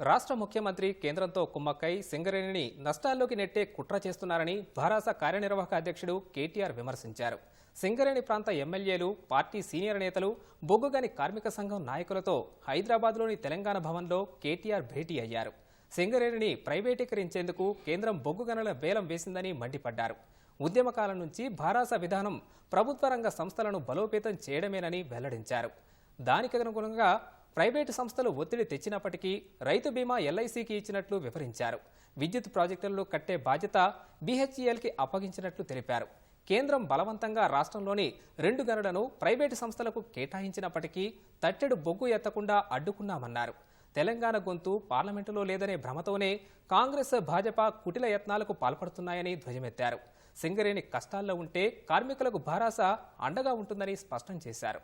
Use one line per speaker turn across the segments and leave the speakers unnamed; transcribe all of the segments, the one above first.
రాష్ట్ర ముఖ్యమంత్రి కేంద్రంతో కుమ్మక్కై సింగరేణిని నష్టాల్లోకి నెట్టే కుట్ర చేస్తున్నారని భారాస కార్యనిర్వాహక అధ్యక్షుడు కేటీఆర్ విమర్శించారు. సింగరేణి ప్రాంత ఎమ్మెల్యేలు పార్టీ సీనియర్ నేతలు బొగ్గుగని కార్మిక సంఘం నాయకులతో హైదరాబాద్లోని తెలంగాణ భవన్లో కేటీఆర్ భేటీ అయ్యారు. సింగరేణిని ప్రైవేటీకరించేందుకు కేంద్రం బొగ్గు గనుల వేలం వేసిందని మండిపడ్డారు. ఉద్యమకాలం నుంచి భారాస విధానం ప్రభుత్వ రంగ సంస్థలను బలోపేతం చేయడమేనని వెల్లడించారు. దానికి అనుగుణంగా ప్రైవేటు సంస్థలు ఒత్తిడి తెచ్చినప్పటికీ రైతు బీమా ఎల్ఐసికి ఇచ్చినట్లు వివరించారు. విద్యుత్ ప్రాజెక్టులను కట్టే బాధ్యత బీహెచ్ఈఎల్కి అప్పగించినట్లు తెలిపారు. కేంద్రం బలవంతంగా రాష్ట్రంలోని రెండు గనులను ప్రైవేటు సంస్థలకు కేటాయించినప్పటికీ తట్టెడు బొగ్గు ఎత్తకుండా అడ్డుకున్నామన్నారు. తెలంగాణ గొంతు పార్లమెంటులో లేదనే భ్రమతోనే కాంగ్రెస్ భాజపా కుటిల యత్నాలకు పాల్పడుతున్నాయని ధ్వజమెత్తారు. సింగరేణి కష్టాల్లో ఉంటే కార్మికులకు భరాస అండగా ఉంటుందని స్పష్టం చేశారు.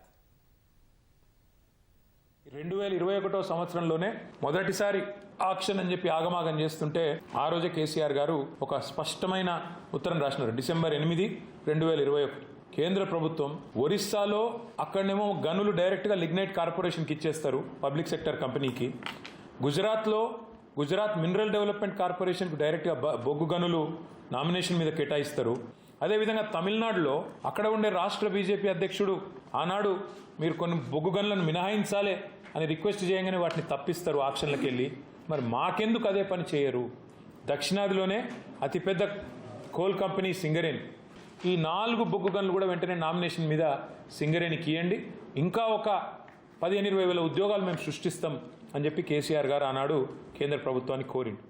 రెండు వేల ఇరవై ఒకటో సంవత్సరంలోనే మొదటిసారి ఆక్షన్ అని చెప్పి ఆగమాగం చేస్తుంటే ఆ రోజే కేసీఆర్ గారు ఒక స్పష్టమైన ఉత్తరం రాసినారు. డిసెంబర్ ఎనిమిది రెండు వేల ఇరవై ఒకటి. కేంద్ర ప్రభుత్వం ఒరిస్సాలో అక్కడనేమో గనులు డైరెక్ట్గా లిగ్నైట్ కార్పొరేషన్కి ఇచ్చేస్తారు పబ్లిక్ సెక్టర్ కంపెనీకి. గుజరాత్లో గుజరాత్ మినరల్ డెవలప్మెంట్ కార్పొరేషన్కు డైరెక్ట్గా బొగ్గు గనులు నామినేషన్ మీద కేటాయిస్తారు. అదేవిధంగా తమిళనాడులో అక్కడ ఉండే రాష్ట్ర బీజేపీ అధ్యక్షుడు ఆనాడు మీరు కొన్ని బొగ్గు గనులను మినహాయించాలే అని రిక్వెస్ట్ చేయగానే వాటిని తప్పిస్తారు ఆక్షన్లకు వెళ్ళి. మరి మాకెందుకు అదే పని చేయరు? దక్షిణాదిలోనే అతిపెద్ద కోల్ కంపెనీ సింగరేణి. ఈ నాలుగు బొగ్గు గన్లు కూడా వెంటనే నామినేషన్ మీద సింగరేణికి ఇవ్వండి ఇంకా ఒక పదిహేను ఇరవై వేల ఉద్యోగాలు మేము సృష్టిస్తాం అని చెప్పి కేసీఆర్ గారు ఆనాడు కేంద్ర ప్రభుత్వాన్ని కోరిండు.